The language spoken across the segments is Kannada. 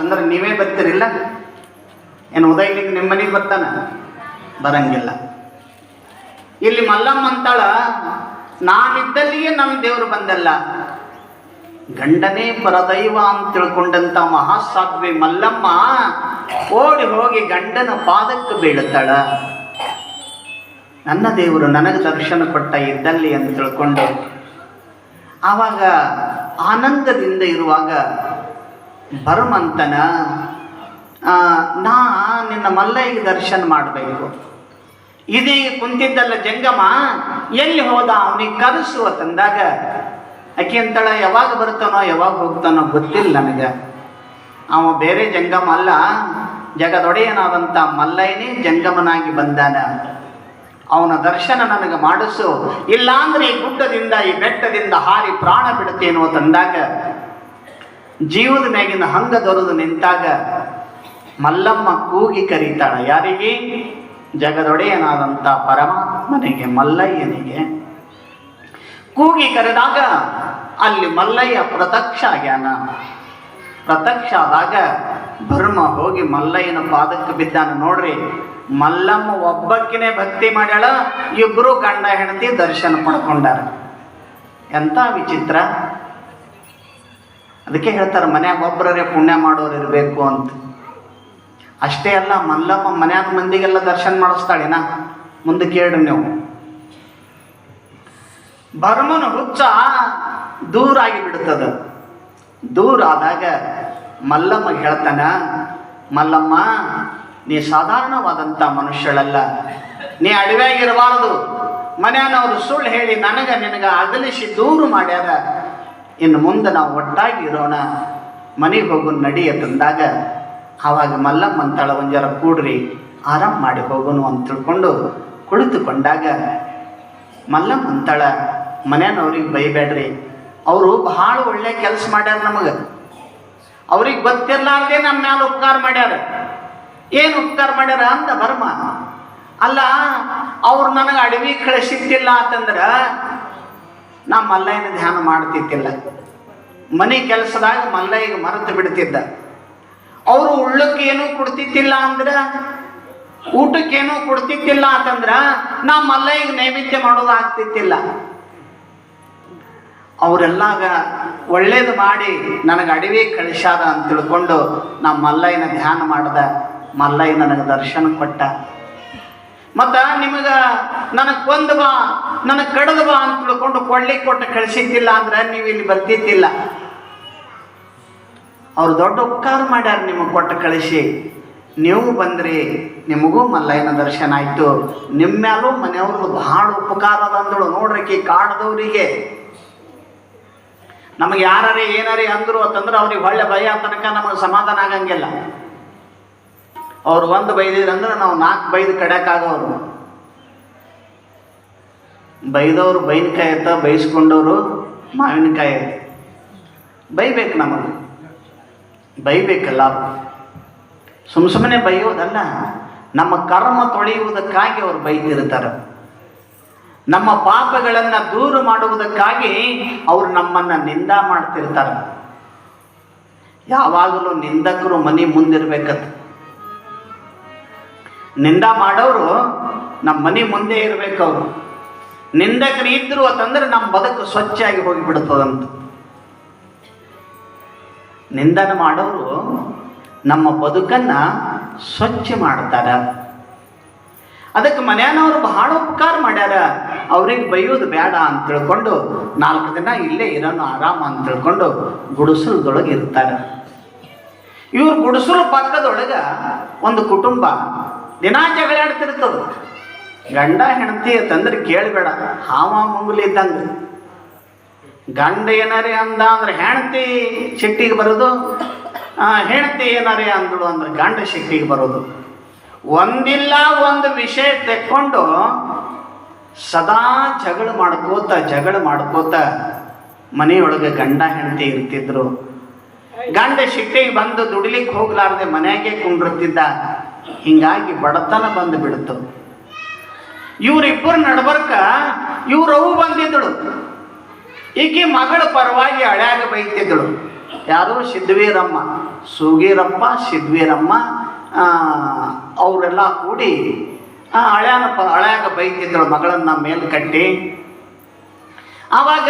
ಅಂದ್ರೆ ನೀವೇ ಬರ್ತೀರಿಲ್ಲ? ಏನು ಉದಯಲಿಂಗ ನಿಮ್ಮ ಮನೆಗೆ ಬರ್ತಾನ? ಬರಂಗಿಲ್ಲ. ಇಲ್ಲಿ ಮಲ್ಲಮ್ಮ ಅಂತಾಳ, ನಾನಿದ್ದಲ್ಲಿಯೇ ನಮ್ಮ ದೇವರು ಬಂದಲ್ಲ. ಗಂಡನೇ ಪರದೈವ ಅಂತ ತಿಳ್ಕೊಂಡಂತ ಮಹಾಸಾಧ್ವಿ ಮಲ್ಲಮ್ಮ ಓಡಿ ಹೋಗಿ ಗಂಡನ ಪಾದಕ್ಕೆ ಬೀಳುತ್ತಾಳ. ನನ್ನ ದೇವರು ನನಗೆ ದರ್ಶನ ಕೊಟ್ಟ ಇದ್ದಲ್ಲಿ ಅಂತ ತಿಳ್ಕೊಂಡು, ಆವಾಗ ಆನಂದದಿಂದ ಇರುವಾಗ ಬರಮಂತನ ನಾ ನಿನ್ನ ಮಲ್ಲಯ್ಯ ದರ್ಶನ ಮಾಡಬೇಕು. ಇದೀಗ ಕುಂತಿದ್ದಲ್ಲ ಜಂಗಮ, ಎಲ್ಲಿ ಹೋದ ಅವನಿಗೆ ಕರೆಸುವ ತಂದಾಗ ಆಕೆ ಅಂತಳ ಯಾವಾಗ ಬರ್ತಾನೋ, ಯಾವಾಗ ಹೋಗ್ತಾನೋ ಗೊತ್ತಿಲ್ಲ ನನಗೆ. ಅವ ಬೇರೆ ಜಂಗಮ ಅಲ್ಲ ಜಗದೊಡೆಯನಾದಂಥ ಮಲ್ಲಯ್ಯನೇ ಜಂಗಮನಾಗಿ ಬಂದಾನ ಅವನ ದರ್ಶನ ನನಗೆ ಮಾಡಿಸು. ಇಲ್ಲಾಂದ್ರೆ ಈ ಗುಡ್ಡದಿಂದ, ಈ ಬೆಟ್ಟದಿಂದ ಹಾರಿ ಪ್ರಾಣ ಬಿಡುತ್ತೇನೋ ತಂದಾಗ ಜೀವದ ಮ್ಯಾಗಿನ ಹಂಗ ದೊರೆದು ನಿಂತಾಗ ಮಲ್ಲಮ್ಮ ಕೂಗಿ ಕರೀತಾಳ, ಯಾರಿಗೆ? ಜಗದೊಡೆಯನಾದಂಥ ಪರಮಾತ್ಮನಿಗೆ, ಮಲ್ಲಯ್ಯನಿಗೆ. ಕೂಗಿ ಕರೆದಾಗ ಅಲ್ಲಿ ಮಲ್ಲಯ್ಯ ಪ್ರತ್ಯಕ್ಷ ಆಗ್ಯಾನ. ಪ್ರತ್ಯಕ್ಷ ಆದಾಗ ಭರ್ಮ ಹೋಗಿ ಮಲ್ಲಯ್ಯನ ಪಾದಕ್ಕೆ ಬಿದ್ದಾನ. ನೋಡ್ರಿ, ಮಲ್ಲಮ್ಮ ಒಬ್ಬಕ್ಕಿನೇ ಭಕ್ತಿ ಮಾಡ್ಯಾಳ, ಇಬ್ರು ಗಂಡ ಹೆಂಡತಿ ದರ್ಶನ ಪಡ್ಕೊಂಡಾರ. ಎಂಥ ವಿಚಿತ್ರ. ಅದಕ್ಕೆ ಹೇಳ್ತಾರೆ ಮನ್ಯಾಗ ಒಬ್ಬರೇ ಪುಣ್ಯ ಮಾಡೋರು ಇರಬೇಕು ಅಂತ. ಅಷ್ಟೇ ಅಲ್ಲ, ಮಲ್ಲಮ್ಮ ಮನ್ಯಾಗ ಮಂದಿಗೆಲ್ಲ ದರ್ಶನ ಮಾಡಿಸ್ತಾಳಿನ? ಮುಂದೆ ಕೇಳ್ರಿ ನೀವು. ಬರ್ಮನ ಹುಚ್ಚ ದೂರ ಆಗಿ ಬಿಡುತ್ತದ ದೂರ ಆದಾಗ ಮಲ್ಲಮ್ಮ ಹೇಳ್ತಾನ, ಮಲ್ಲಮ್ಮ, ನೀ ಸಾಧಾರಣವಾದಂಥ ಮನುಷ್ಯಳಲ್ಲ. ನೀ ಅಡವೆಯಾಗಿರಬಾರದು. ಮನೆಯವರು ಸುಳ್ಳು ಹೇಳಿ ನನಗೆ ನಿನಗೆ ಅಗಲಿಸಿ ದೂರ ಮಾಡ್ಯಾರ. ಇನ್ನು ಮುಂದೆ ನಾವು ಒಟ್ಟಾಗಿ ಇರೋಣ. ಮನೆಗೆ ಹೋಗು ನಡಿಯ ತಂದಾಗ, ಆವಾಗ ಮಲ್ಲಮ್ಮ ಅಂತಾಳ ಒಂಜರ ಕೂಡ್ರಿ ಆರಾಮ್ ಮಾಡಿ ಹೋಗೋನು ಅಂತ ತಿಳ್ಕೊಂಡು ಕುಳಿತುಕೊಂಡಾಗ ಮಲ್ಲಮ್ಮ ಅಂತಾಳ ಮನೆಯವ್ರಿಗೆ ಬೈಬೇಡ್ರಿ. ಅವರು ಬಹಳ ಒಳ್ಳೆ ಕೆಲಸ ಮಾಡ್ಯಾರ ನಮಗೆ. ಅವ್ರಿಗೆ ಗೊತ್ತಿರ್ಲಾರ್ದೆ ನಮ್ಮ ಮ್ಯಾಲ ಉಪಕಾರ ಮಾಡ್ಯಾರ. ಏನು ಉಪಕಾರ ಮಾಡ್ಯಾರ ಅಂತ ಬರ್ಮ. ಅಲ್ಲ, ಅವ್ರು ನನಗೆ ಅಡವಿ ಕಳಿಸಿದ್ದಿಲ್ಲ ಅಂತಂದ್ರ ನಾ ಮಲ್ಲಯ್ಯನ ಧ್ಯಾನ ಮಾಡ್ತಿದ್ದಿಲ್ಲ. ಮನೆ ಕೆಲಸದಾಗ ಮಲ್ಲಯ್ಯಗೆ ಮರೆತು ಬಿಡ್ತಿದ್ದ. ಅವರು ಉಳ್ಳಕ್ಕೆ ಏನೂ ಕೊಡ್ತಿದ್ದಿಲ್ಲ ಅಂದ್ರ ಊಟಕ್ಕೇನೂ ಕೊಡ್ತಿದ್ದಿಲ್ಲ ಅಂತಂದ್ರ ನಾ ಮಲ್ಲಯ್ಯಗೆ ನೈವೇದ್ಯ ಮಾಡೋದಾಗ್ತಿತ್ತಿಲ್ಲ ಅವರೆಲ್ಲಾಗ ಒಳ್ಳೇದು ಮಾಡಿ ನನಗೆ ಅಡವಿ ಕಳಿಸಾದ ಅಂತ ತಿಳ್ಕೊಂಡು ನಾ ಮಲ್ಲಯ್ಯನ ಧ್ಯಾನ ಮಾಡ್ದ. ಮಲ್ಲಯ್ಯ ನನಗೆ ದರ್ಶನ ಕೊಟ್ಟ. ಮತ್ತ ನಿಮಗೆ ನನಗೆ ಕೊಂದು ಬಾ, ನನಗೆ ಕಡದು ಬಾ ಅಂತ ತಿಳ್ಕೊಂಡು ಕೊಡ್ಲಿಕ್ಕೆ ಕೊಟ್ಟು ಕಳಿಸಿದ್ದಿಲ್ಲ ಅಂದ್ರೆ ನೀವು ಇಲ್ಲಿ ಬರ್ತಿದ್ದಿಲ್ಲ. ಅವ್ರು ದೊಡ್ಡ ಉಪಕಾರ ಮಾಡ್ಯಾರ ನಿಮಗೆ ಕೊಟ್ಟು ಕಳಿಸಿ. ನೀವು ಬಂದ್ರಿ, ನಿಮಗೂ ಮಲ್ಲಯ್ಯನ ದರ್ಶನ ಆಯ್ತು. ನಿಮ್ಮ ಮ್ಯಾಲೂ ಮನೆಯವ್ರದ್ದು ಭಾಳ ಉಪಕಾರ ಅದ ಅಂದಳು. ನೋಡ್ರಿ ಕಾಡ್ದವ್ರಿಗೆ. ನಮಗೆ ಯಾರೇ ಏನಾರೇ ಅಂದ್ರು ಅಂತಂದ್ರೆ ಅವ್ರಿಗೆ ಒಳ್ಳೆ ಭಯ ತನಕ ನಮಗೆ ಸಮಾಧಾನ ಆಗಂಗಿಲ್ಲ. ಅವ್ರು ಒಂದು ಬೈದಿದ್ರಂದ್ರೆ ನಾವು ನಾಲ್ಕು ಬೈದು ಅವರು ಬೈದವ್ರು ಬೈನಕಾಯಿ ಎತ್ತ ಬೈಸ್ಕೊಂಡವರು ಮಾವಿನಕಾಯಿ ಬೈಬೇಕು ನಮಗೆ. ಬೈಬೇಕಲ್ಲ. ಸುಮ್ಮ ಸುಮ್ಮನೆ ಬೈಯೋದಲ್ಲ. ನಮ್ಮ ಕರ್ಮ ತೊಳೆಯುವುದಕ್ಕಾಗಿ ಅವ್ರು ಬೈತಿರ್ತಾರೆ. ನಮ್ಮ ಪಾಪಗಳನ್ನು ದೂರ ಮಾಡುವುದಕ್ಕಾಗಿ ಅವರು ನಮ್ಮನ್ನು ನಿಂದ ಮಾಡ್ತಿರ್ತಾರೆ. ಯಾವಾಗಲೂ ನಿಂದಕರು ಮನೆ ಮುಂದಿರ್ಬೇಕಂತ. ನಿಂದ ಮಾಡೋರು ನಮ್ಮ ಮನೆ ಮುಂದೆ ಇರಬೇಕು ಅವರು. ನಿಂದಕರು ಇದ್ರು ಅಂತಂದ್ರೆ ನಮ್ಮ ಬದುಕು ಸ್ವಚ್ಛಾಗಿ ಹೋಗಿಬಿಡ್ತದಂತ. ನಿಂದನ ಮಾಡೋರು ನಮ್ಮ ಬದುಕನ್ನ ಸ್ವಚ್ಛ ಮಾಡ್ತಾರ. ಅದಕ್ಕೆ ಮನೆಯವರು ಬಹಳ ಉಪಕಾರ ಮಾಡ್ಯಾರ. ಅವ್ರಿಗೆ ಬೈಯೋದು ಬೇಡ ಅಂತ ತಿಳ್ಕೊಂಡು ನಾಲ್ಕು ದಿನ ಇಲ್ಲೇ ಇರೋನು ಆರಾಮ ಅಂತ ತಿಳ್ಕೊಂಡು ಗುಡಿಸಲದೊಳಗೆ ಇರ್ತಾರೆ. ಇವ್ರ ಗುಡಿಸಲು ಪಕ್ಕದೊಳಗ ಒಂದು ಕುಟುಂಬ. ದಿನಾ ಜಗಳಾಡ್ತಿರ್ತದ ಗಂಡ ಹೆಂಡತಿ ಅಂತಂದ್ರೆ ಕೇಳಬೇಡ. ಹಾವ ಮುಂಗುಲಿ ಇದ್ದಂಗೆ. ಗಂಡ ಏನಾರೇ ಅಂದ ಅಂದ್ರೆ ಹೆಂಡತಿ ಸಿಟ್ಟಿಗೆ ಬರೋದು ಹೆಂಡತಿ ಏನಾರೇ ಅಂದಳು ಅಂದ್ರೆ ಗಂಡ ಸಿಟ್ಟಿಗೆ ಬರೋದು. ಒಂದಿಲ್ಲ ಒಂದು ವಿಷಯ ತೆಕ್ಕೊಂಡು ಸದಾ ಜಗಳ ಮಾಡ್ಕೋತ ಜಗಳ ಮಾಡ್ಕೋತ ಮನೆಯೊಳಗೆ ಗಂಡ ಹೆಂಡತಿ ಇರ್ತಿದ್ರು. ಗಂಡ ಸಿಟ್ಟಿಗೆ ಬಂದು ದುಡಿಲಿಕ್ಕೆ ಹೋಗ್ಲಾರ್ದೆ ಮನೆಯಾಗೆ ಕುಂಡಿರ್ತಿದ್ದ. ಹಿಂಗಾಗಿ ಬಡತನ ಬಂದು ಬಿಡ್ತು ಇವರಿಬ್ಬರು ನಡ್ಬರ್ಕ ಇವ್ರವು ಬಂದಿದ್ದಳು. ಈಕೆ ಮಗಳ ಪರವಾಗಿ ಹಳ್ಯಾಗ ಬೈತಿದ್ದಳು. ಯಾರು? ಸಿದ್ಧವೀರಮ್ಮ. ಸುಗೀರಪ್ಪ ಸಿದ್ವೀರಮ್ಮ ಅವರೆಲ್ಲ ಕೂಡಿ ಆ, ಹಳ್ಯಾನ ಪ ಹಳ್ಯಾಗ ಬೈತಿದ್ದಳು ಮಗಳನ್ನ ಮೇಲೆ ಕಟ್ಟಿ. ಆವಾಗ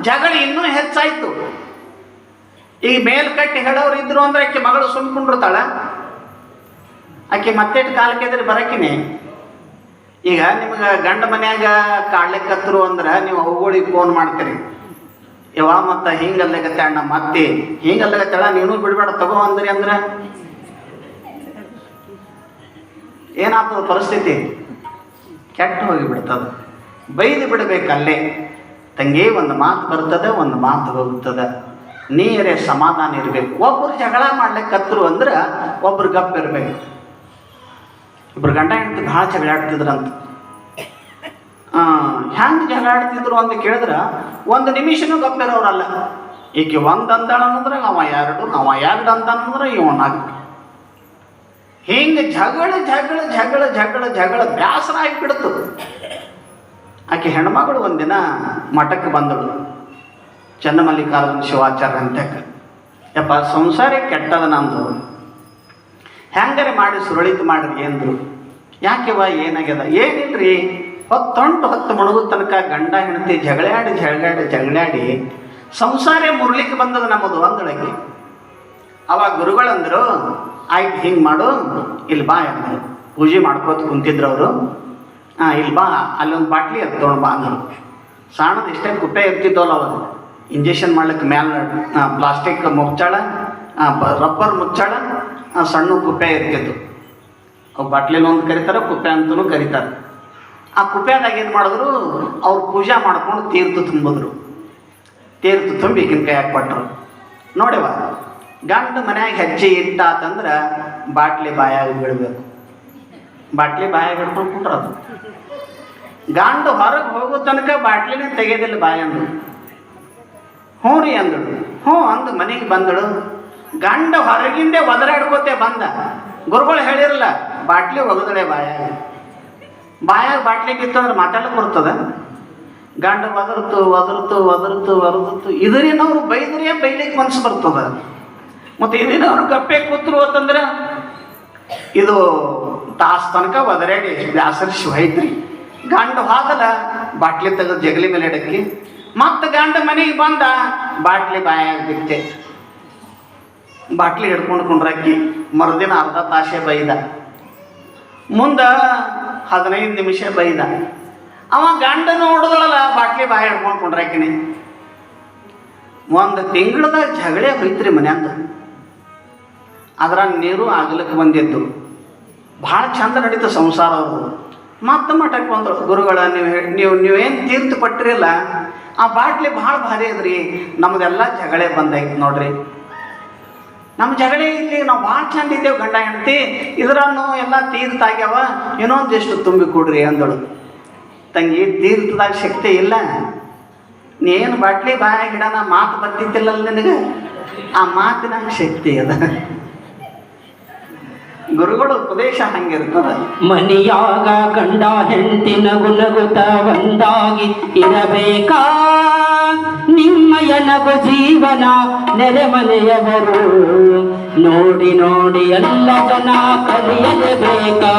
ಜಗಳ ಇನ್ನೂ ಹೆಚ್ಚಾಯಿತು. ಈ ಮೇಲ್ಕಟ್ಟಿ ಹೇಳೋರು ಇದ್ರು ಅಂದ್ರೆ ಆಕೆ ಮಗಳು ಸುಮ್ಕೊಂಡಿರ್ತಾಳ ಆಕೆ ಮತ್ತೆ ಕಾಲಕ್ಕೆ ಎದುರು ಬರಕಿನಿ. ಈಗ ನಿಮ್ಗೆ ಗಂಡ ಮನ್ಯಾಗ ಕಾಡ್ಲಿಕ್ಕತ್ರು ಅಂದ್ರೆ ನೀವು ಅವುಗಳಿಗೆ ಫೋನ್ ಮಾಡ್ತೀರಿ. ಯವ ಮತ್ತ ಹಿಂಗಲ್ಲಗತ್ತೆ ಅಣ್ಣ ಮತ್ತೆ ಹಿಂಗಲ್ಲಗತ್ತಳ ನೀನು ಬಿಡ್ಬೇಡ, ತಗೋ ಅಂದ್ರಿ ಅಂದ್ರೆ. ಏನಾಗ್ತದ ಪರಿಸ್ಥಿತಿ? ಕೆಟ್ಟ ಹೋಗಿ ಬಿಡ್ತದ. ಬೈದು ಬಿಡಬೇಕಲ್ಲೇ. ತಂಗಿ, ಒಂದು ಮಾತು ಬರ್ತದೆ, ಒಂದು ಮಾತು ಹೋಗ್ತದೆ. ನೀರೇ ಸಮಾಧಾನ ಇರಬೇಕು. ಒಬ್ಬರು ಜಗಳ ಮಾಡ್ಲಿಕ್ಕತ್ರು ಅಂದ್ರೆ ಒಬ್ರು ಗಪ್ ಇರಬೇಕು. ಇಬ್ರು ಗಂಡ ಹೆಂಡತಿ ಭಾಳ ಜಗಳಾಡ್ತಿದ್ರಂತ. ಹೆಂಗೆ ಜಗಳಾಡ್ತಿದ್ರು ಅಂತ ಕೇಳಿದ್ರೆ ಒಂದು ನಿಮಿಷನೂ ಗೊತ್ತಿರೋರಲ್ಲ ಈಕೆ ಒಂದು ಅಂದಾಳ ಅಂದ್ರೆ ಅವ ಎರಡು ಅವ ಎರಡು ಅಂತಂದ್ರೆ ಇವ ನಾಲ್ಕು. ಹಿಂಗೆ ಜಗಳ ಜಗಳ ಜಗಳ ಜಗಳ ಜಗಳ ಬ್ಯಾಸರ ಆಗಿಬಿಡ್ತು. ಆಕೆ ಹೆಣ್ಮಗಳು ಒಂದಿನ ಮಠಕ್ಕೆ ಬಂದಳು. ಚನ್ನಮಲ್ಲಿಕಾರ್ಜುನ ಶಿವಾಚಾರ್ಯ ಅಂತ. ಯಪ್ಪ, ಸಂಸಾರ ಕೆಟ್ಟದ ನಂದು. ಹೆಂಗಾರೆ ಮಾಡಿ ಸುರಳಿತ ಮಾಡ್ರಿ ಎಂದ್ರು ಯಾಕೆವ ಏನಾಗ್ಯದ? ಏನಿಲ್ರಿ? ಹೊತ್ತೊಂಟು ಹೊತ್ತು ಮುಳುಗು ತನಕ ಗಂಡ ಹೆಂಡತಿ ಜಗಳಾಡಿ ಜಗಳಾಡಿ ಜಗಳಾಡಿ ಸಂಸಾರ ಮುರ್ಲಿಕ್ಕೆ ಬಂದದ ನಮ್ಮದು ಅಂದಳಕ್ಕೆ. ಅವಾಗ ಗುರುಗಳಂದ್ರು, ಆಯ್ತು, ಹಿಂಗೆ ಮಾಡು, ಇಲ್ಲಿ ಬಾ ಅಂದ್ರು ಪೂಜೆ ಮಾಡ್ಕೋತ ಕುಂತಿದ್ರು ಅವರು. ಹಾಂ ಇಲ್ಲಿ ಬಾ, ಅಲ್ಲೊಂದು ಬಾಟ್ಲಿ ಅದು ತೊಗೊಂಡು ಬಾ ಅಂದರು. ಸಾಣದ ಇಷ್ಟೇ ಕುಪ್ಪೆ ಇರ್ತಿದ್ದವಲ್ಲ ಅವಾಗ ಇಂಜೆಕ್ಷನ್ ಮಾಡ್ಲಿಕ್ಕೆ ಮ್ಯಾಲ ಪ್ಲಾಸ್ಟಿಕ್ ಮುಚ್ಚಾಳ ರಬ್ಬರ್ ಮುಚ್ಚಾಳ ಸಣ್ಣ ಕುಪ್ಪೆ ಇರ್ತಿತ್ತು. ಅವು ಬಾಟ್ಲಿಲಿ ಒಂದು ಕರೀತಾರೆ ಕುಪ್ಪೆ ಅಂತಲೂ ಕರೀತಾರೆ. ಆ ಕುಪ್ಪೆದಾಗ ಏನು ಮಾಡಿದ್ರು, ಅವ್ರು ಪೂಜೆ ಮಾಡ್ಕೊಂಡು ತೀರ್ಥ ತುಂಬಿದ್ರು. ತೀರ್ಥ ತುಂಬಿ ಈಗಿನ ಕೈಯಾಗ ಕೊಟ್ಟರು ನೋಡಿವ ಗಂಡು ಮನ್ಯಾಗ ಹೆಜ್ಜೆ ಇಟ್ಟಾತಂದ್ರೆ ಬಾಟ್ಲಿ ಬಾಯಾಗ ಬಿಡಬೇಕು ಬಾಟ್ಲಿ ಬಾಯಾಗ ಹಿಡ್ಕೊಂಡು ಅದು ಗಂಡು ಹೊರಗೆ ಹೋಗೋ ತನಕ ಬಾಟ್ಲಿನೇ ತೆಗೆಯೋದಿಲ್ಲ ಬಾಯಂದು ಹ್ಞೂ ರೀ ಅಂದಳು. ಹ್ಞೂ ಅಂದು ಮನೆಗೆ ಬಂದಳು. ಗಂಡ ಹೊರಗಿಂದೆ ಒದರಾಡ್ಕೋತೆ ಬಂದ. ಗುರುಗಳು ಹೇಳಿರಲ್ಲ, ಬಾಟ್ಲಿ ಒಗದಳೆ ಬಾಯಾಗ ಬಾಯಾಗ ಬಾಟ್ಲಿ ಬಿತ್ತಂದ್ರೆ ಮಾತಾಡಕ್ಕೆ ಬರ್ತದ? ಗಂಡ ಒದರ್ತು ಒದರ್ತು ಒದರ್ತು ಒದರ್ತು. ಇದರಿನವ್ರು ಬೈದ್ರೆ ಬೈಲಿಕ್ಕೆ ಮನ್ಸು ಬರ್ತದ. ಮತ್ತು ಇದರಿನವ್ರು ಗಪ್ಪೆ ಕೂತ್ರು ಅಂತಂದ್ರೆ, ಇದು ತಾಸ್ ತನಕ ಒದರಾಡಿ ಬ್ಯಾಸರಿಸಿ ಶಿವಾಯ್ತ್ರಿ ಗಂಡ ಹೋದಲ ಬಾಟ್ಲಿ ತೆಗೆದು ಜಗಲಿ ಮೇಲೆ ಇಡಕ್ಕೆ. ಮತ್ತೆ ಗಂಡ ಮನೆಗೆ ಬಂದ, ಬಾಟ್ಲಿ ಬಾಯಾಗ ಬಿತ್ತೆ ಬಾಟ್ಲಿ ಹಿಡ್ಕೊಂಡು ಕುಂಡ್ರಾಕಿ ಮರುದಿನ ಅರ್ಧ ತಾಸೆ ಬೈದ. ಮುಂದ ಹದಿನೈದು ನಿಮಿಷ ಬೈದ. ಅವ ಗಂಡ ನೋಡಿದಳಲ್ಲ, ಬಾಟ್ಲಿ ಬಾಯಿ ಹಿಡ್ಕೊಂಡು ಕುಂಡ್ರಾಕಿನಿ ಒಂದು ತಿಂಗಳದಾಗ ಜಗಳೇ ಹೋಯ್ತ್ರಿ ಮನ್ಯಾಂದ ಅದರ ನೀರು ಆಗಲಕ್ಕೆ ಬಂದಿದ್ದು. ಭಾಳ ಚಂದ ನಡೀತು ಸಂಸಾರ ಅವರು ಮತ್ತೆ ಮಠಕ್ಕೆ ಬಂದರು, ಗುರುಗಳ, ನೀವು ನೀವು ನೀವೇನು ತೀರ್ಥ ಪಟ್ಟಿರಿಲ್ಲ ಆ ಬಾಟ್ಲಿ ಭಾಳ ಭಾರಿ ಅದ್ರಿ. ನಮ್ದೆಲ್ಲ ಜಗಳೇ ಬಂದೈತೆ ನೋಡ್ರಿ. ನಮ್ಮ ಜಗಳಿ ಇಲ್ಲಿ, ನಾವು ಭಾಳ ಚಂದ ಇದ್ದೇವೆ ಗಂಡ ಹೆಂಡತಿ. ಇದರನ್ನು ಎಲ್ಲ ತೀರ್ಥ ಆಗ್ಯಾವ. ಇನ್ನೊಂದಿಷ್ಟು ತುಂಬಿ ಕೊಡ್ರಿ ಅಂದಳು. ತಂಗಿ, ತೀರ್ಥದಾಗ ಶಕ್ತಿ ಇಲ್ಲ. ನೀನು ಬಾಟ್ಲಿ ಬಾಯ ಗಿಡನ ಮಾತು ಬರ್ತಿದ್ದಿಲ್ಲ ನಿನಗೆ? ಆ ಮಾತಿನ ಶಕ್ತಿ ಅದ. ಗುರುಗಳು ಉಪದೇಶ ಹಂಗಿರ್ತದ. ಮನಿಯಾಗ ಗಂಡ ಹೆಂಡತಿನ ಗುಣಗುತ ಒಂದಾಗಿ ಇರಬೇಕಾ? ನಿಮ್ಮಯ ನಗು ಜೀವನ ನೆರೆಮನೆಯವರು. ನೋಡಿ ನೋಡಿ, ಎಲ್ಲ ಜನ ಕಲಿಯಲೇಬೇಕಾ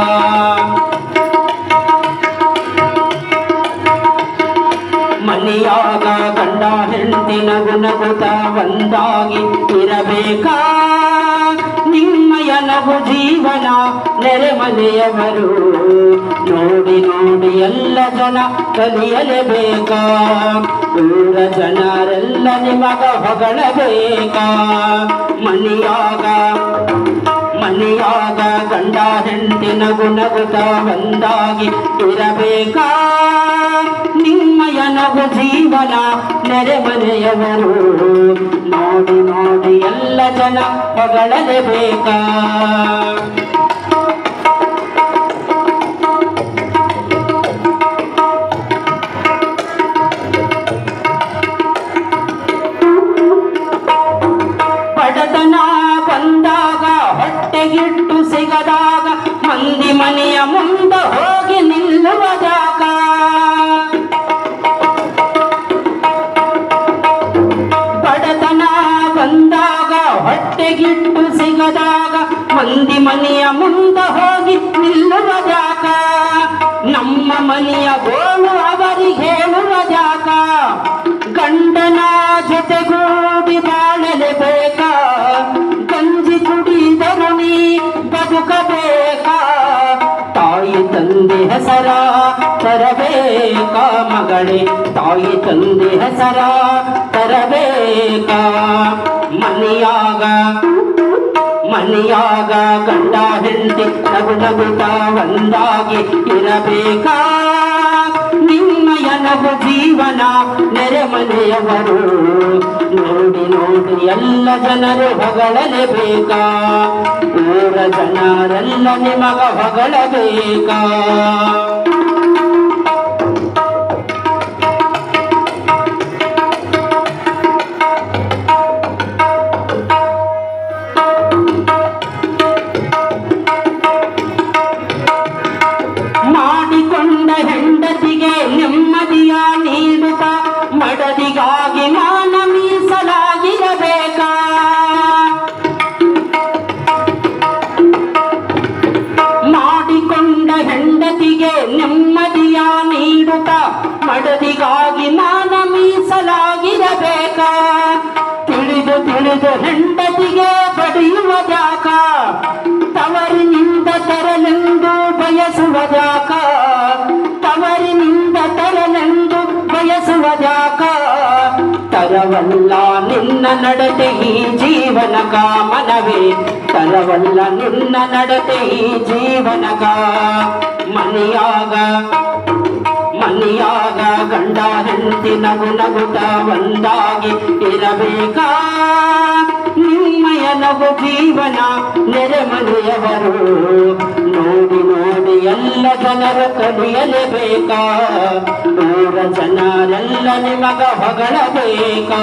ಮನೆಯಾಗ ಗಂಡ ನಗು ನಗುತ ಒಂದಾಗಿ ಇರಬೇಕಾ? ನಿಮ್ಮಯ ನಗು ಜೀವನ ನೆರೆಮನೆಯವರು ನೋಡಿ ನೋಡಿ, ಎಲ್ಲ ಜನ ಕಲಿಯಲೇಬೇಕಾ. ದೂರ ಜನರೆಲ್ಲ ನಿಮಗ ಹೊಗಳಬೇಕಾ. ಮನೆಯಾಗ ಮನೆಯಾಗ ಗಂಡ ಹೆಂಡಿನ ಗುಣಗುತ ಒಂದಾಗಿ ಇರಬೇಕಾ. ನಿಮ್ಮಯ ನಗು ಜೀವನ ನೆರೆಮನೆಯವರು. ನೋಡಿ ನೋಡಿ ಎಲ್ಲ ಜನ ಹೊಗಳಲೇಬೇಕಾ ಹೊಟ್ಟೆಗಿಟ್ಟು ಸಿಗದಾಗ ಮಂದಿ ಮನೆಯ ಮುಂದ ಹೋಗಿ ನಿಲ್ಲುವ ಜಾಗ ನಮ್ಮ ಮನೆಯ ಗೋಳು ಅವರಿಗೆ ಹೇಳುವ ಜಾಗ ಗಂಡನ ಜೊತೆಗೂಡಿ ಬಾಳಲೇಬೇಕ ಹೆಸರ, ತರಬೇಕ ಮಗಳೇ? ತಾಯಿ ತಂದೆ ಹೆಸರ, ತರಬೇಕ? ಮನೆಯಾಗ ಮನೆಯಾಗ ಗಂಡ ಹೆಂಡತಿ ನಗು ನಗುತ್ತ ಒಂದಾಗಿ ಇರಬೇಕಾ? ನಿಮ್ಮಯ ನಗು ಜೀವನ ನೆರೆ ಮನೆಯವರು ನೋಡಿ ನೋಡಿ ಎಲ್ಲ ಜನರು ಹೊಗಳಲೇಬೇಕಾ? ಊರ ಜನರೆಲ್ಲ ನಿಮಗ ಹೊಗಳಬೇಕಾ? ತರಲೆಂದು ಬಯಸುವ ಜಾಕ. ತರವಲ್ಲ ನಿನ್ನ ನಡತೆ ಈ ಜೀವನ ಕಾಮನವೇ ತರವಲ್ಲ ನಿನ್ನ ನಡತೆ ಈ ಜೀವನ ಮನೆಯಾಗ ಮನೆಯಾಗ ಗಂಡ ಹೆಂಡತಿ ನಗು ನಗುತ ಒಂದಾಗಿ ಇರಬೇಕಾ? ನಿಮ್ಮಯ ನಗು ಜೀವನ ನೆರೆ ಮನೆಯವರು ನೋಡಿ ನೋಡಿ, ಎಲ್ಲ ಜನರು ಕಲಿಯಲೇಬೇಕಾ? ನೂರ ಜನರೆಲ್ಲ ನಿಮಗ ಹೊಗಳಬೇಕಾ?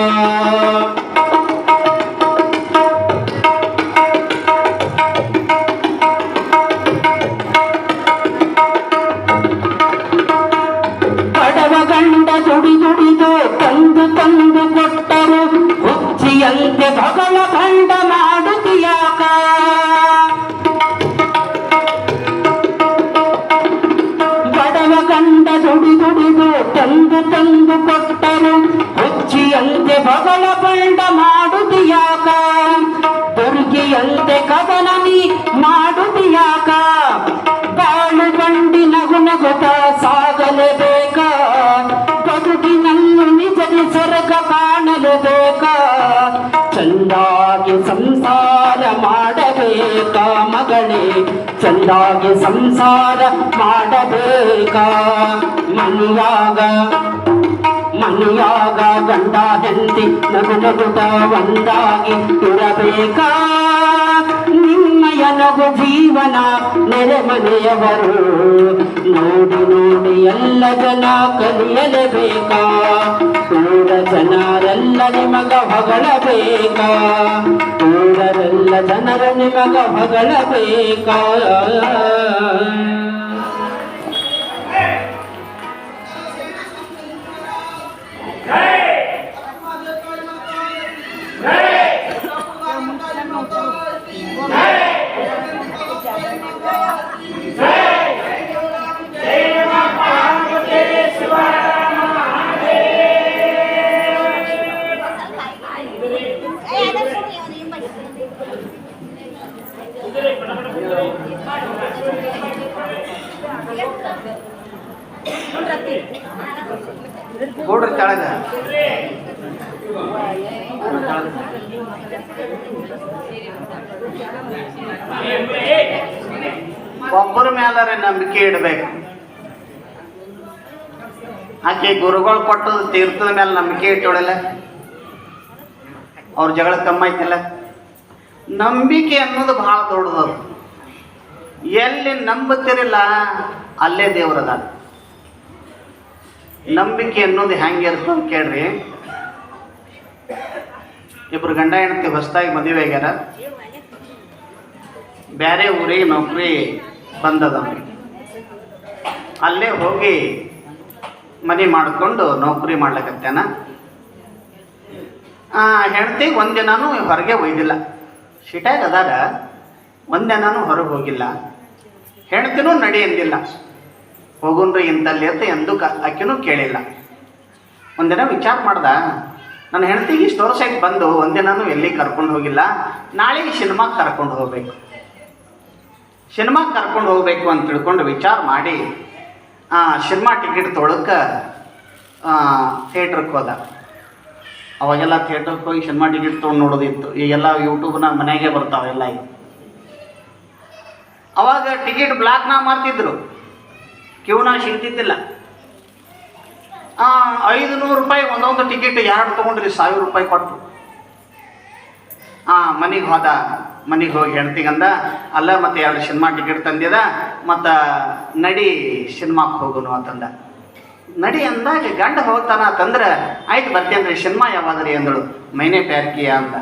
ಬಡವ ಗಂಡ ದುಡಿ ದುಡಿದು ಹುಚ್ಚಿಯಂತೆ ಬಗಳ ಗಂಡ ಮಾಡುತ್ತೀಯಾಕ ಬಡವ ಗಂಡ ದುಡಿ ದುಡಿದು ತಂದು ತಂದು ಕೊಟ್ಟರು ಹುಚ್ಚಿಯಂತೆ ಬಗಳ ಗಂಡ ಮಾಡುತ್ತೀಯಾಕ ದುರ್ಗಿಯಂತೆ ಕದನ ನೀ ಮಾಡುತ್ತೀಯಾಕ ಬಾಳು ಗಂಡಿ ನಗು ನಗುತ್ತ ಸಾಗಲೇಬೇಕ ಬದುಕಿನನ್ನು ನಿಜದಿ ಸ್ವರ್ಗ ಕಾಣಲೇಬೇಕ ಚಂದಾಗಿ ಸಂಸಾರ ಮಾಡಬೇಕ? ಮನುವಾಗ ಮನುವಾಗ ಗಂಡ ಹೆಂಡತಿ ನಗು ನಗುತ್ತ ಒಂದಾಗಿ ಇರಬೇಕ? ನಿಮ್ಮಯ ನಗು ಜೀವನ ನೆರೆ ಮನೆಯವರು ನೋಡಿ ನೋಡಿ ಎಲ್ಲ ಜನ ಕಲಿಯಲೇಬೇಕಾ? ಊರ ಜನರೆಲ್ಲ ನಿಮಗ ಹೊಗಳಬೇಕಾ. ಊರರೆಲ್ಲ ಜನರ ನಿಮಗ ಹೊಗಳಬೇಕಾ. ಗೌಡ್ರ ಕೆಳಗ ಒಬ್ಬರ ಮೇಲಾರೆ ನಂಬಿಕೆ ಇಡಬೇಕು. ಆಕೆ ಗುರುಗಳು ಕೊಟ್ಟದ ತೀರ್ಥದ ಮೇಲೆ ನಂಬಿಕೆ ಇಟ್ಟೋಳಲ್ಲ. ಅವ್ರ ಜಗಳ ಕಮ್ಮ ಐತಿಲ್ಲ ನಂಬಿಕೆ ಅನ್ನೋದು ಬಹಳ ದೊಡ್ಡದು. ಎಲ್ಲಿ ನಂಬುತ್ತಿರಲಿಲ್ಲ, ಅಲ್ಲೇ ದೇವರದ ನಂಬಿಕೆ ಅನ್ನೋದು ಹೆಂಗೆ ಅಂತ ಕೇಳ್ರಿ. ಇಬ್ರು ಗಂಡ ಹೆಂಡತಿ ಹೊಸದಾಗಿ ಮದುವೆ ಆಗ್ಯಾರ. ಬೇರೆ ಊರಿಗೆ ನೌಕರಿ ಬಂದದ ಅಲ್ಲೇ ಹೋಗಿ ಮನೆ ಮಾಡಿಕೊಂಡು ನೌಕರಿ ಮಾಡ್ಲಕತ್ತೇನ. ಹೆಂಡತಿ ಒಂದಿನಾನು ಹೊರಗೆ ಒಯ್ದಿಲ್ಲ. ಸಿಟ್ಯಾಗ ಅದಾಗ ಒಂದಿನಾನು ಹೊರಗೆ ಹೋಗಿಲ್ಲ. ಹೆಣ್ತಿನೂ ನಡಿ ಎಂದಿಲ್ಲ ಹೋಗುನ್ರಿ ಇಂತಲ್ಲಿ ಅಂತ ಎಂದು ಕ ಕೇಳಿಲ್ಲ. ಒಂದಿನ ವಿಚಾರ ಮಾಡ್ದ, ನನ್ನ ಹೆಂಡತಿಗೆ ಇಷ್ಟು ವರ್ಷ ಬಂದು ಒಂದಿನೂ ಎಲ್ಲಿ ಕರ್ಕೊಂಡು ಹೋಗಿಲ್ಲ, ನಾಳೆಗೆ ಸಿನಿಮಾಗೆ ಕರ್ಕೊಂಡು ಹೋಗಬೇಕು. ಸಿನಿಮಾಗೆ ಕರ್ಕೊಂಡು ಹೋಗಬೇಕು ಅಂತ ತಿಳ್ಕೊಂಡು ವಿಚಾರ ಮಾಡಿ ಸಿನಿಮಾ ಟಿಕೆಟ್ ತೊಳಕ್ಕೆ ಥಿಯೇಟ್ರಿಗೆ ಹೋದ. ಅವಾಗೆಲ್ಲ ಥಿಯೇಟ್ರಿಗೆ ಹೋಗಿ ಸಿನಿಮಾ ಟಿಕೆಟ್ ತೊಗೊಂಡು ನೋಡೋದಿತ್ತು. ಈಗೆಲ್ಲ ಯೂಟ್ಯೂಬ್ನ ಮನೆಗೆ ಬರ್ತಾವೆಲ್ಲ ಈಗ. ಅವಾಗ ಟಿಕೆಟ್ ಬ್ಲಾಕ್ನ ಮಾರ್ತಿದ್ರು ಕ್ಯೂನ ಸಿಗ್ತಿದ್ದಿಲ್ಲ. ಐದು ನೂರು ರೂಪಾಯಿ ಒಂದೊಂದು ಟಿಕೆಟ್ ಎರಡು ತೊಗೊಂಡ್ರಿ ಸಾವಿರ ರೂಪಾಯಿ ಕೊಟ್ಟು ಹಾಂ ಮನೆಗೆ ಹೋದ, ಮನೆಗೆ ಹೋಗಿ ಹೆಣ್ತಿಗಂದ ಅಲ್ಲ ಮತ್ತೆ ಎರಡು ಸಿನಿಮಾ ಟಿಕೆಟ್ ತಂದಿದ, ಮತ್ತು ನಡಿ ಸಿನಿಮಾಕ್ಕೆ ಹೋಗೋನು ಅಂತಂದ. ನಡಿ ಅಂದಾಗ ಗಂಡ ಹೋಗ್ತಾನ ಅಂತಂದ್ರೆ, ಆಯ್ತು ಬರ್ತೇನ್ರಿ ಸಿನಿಮಾ ಯಾವಾದ್ರಿ ಅಂದಳು. ಮೈನೆ ಪ್ಯಾರ್ಕಿಯ? ಅಂತ